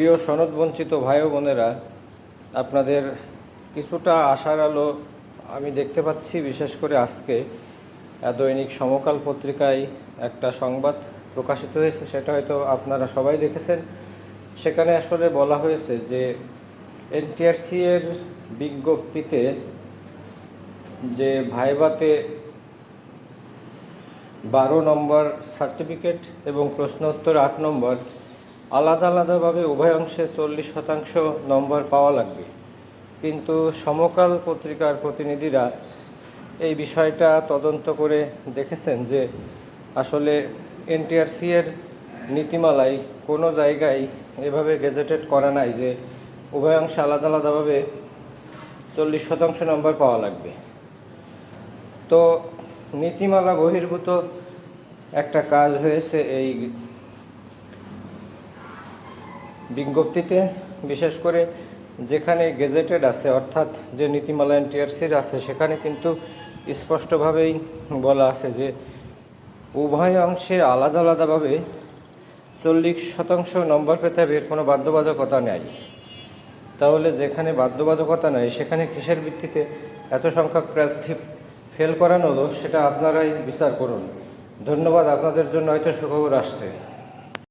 প্রিয় সনদবঞ্চিত ভাই বোনেরা, আপনাদের কিছুটা আশার আলো আমি দেখতে পাচ্ছি, বিশেষ করে আজকে দৈনিক সমকাল পত্রিকায় একটা সংবাদ প্রকাশিত হয়েছে, সেটা হয়তো আপনারা সবাই দেখেছেন। সেখানে আসলে বলা হয়েছে যে এনটিআরসি এর বিজ্ঞপ্তিতে যে ভাইবাতে বারো নম্বর সার্টিফিকেট এবং প্রশ্ন উত্তর আট নম্বর আলাদা আলাদাভাবে উভয় অংশে চল্লিশ শতাংশ নম্বর পাওয়া লাগবে। কিন্তু সমকাল পত্রিকার প্রতিনিধিরা এই বিষয়টা তদন্ত করে দেখেছেন যে আসলে এনটিআরসি এর নীতিমালায় কোনো জায়গায় এভাবে গেজেটেড করা নাই যে উভয় অংশে আলাদা আলাদাভাবে চল্লিশ শতাংশ নম্বর পাওয়া লাগবে। তো নীতিমালা বহির্ভূত একটা কাজ হয়েছে এই বিজ্ঞপ্তিতে, বিশেষ করে যেখানে গেজেটেড আছে, অর্থাৎ যে নীতিমালা এনটিআরসির আছে, সেখানে কিন্তু স্পষ্টভাবেই বলা আছে যে উভয় অংশে আলাদা আলাদাভাবে চল্লিশ শতাংশ নম্বর পেতে হবে এর কোনো বাধ্যবাধকতা নেই। তাহলে যেখানে বাধ্যবাধকতা নেই, সেখানে কিসের ভিত্তিতে এত সংখ্যক প্রার্থী ফেল করানো হলো, সেটা আপনারাই বিচার করুন। ধন্যবাদ, আপনাদের জন্য হয়তো সুখবর আসছে।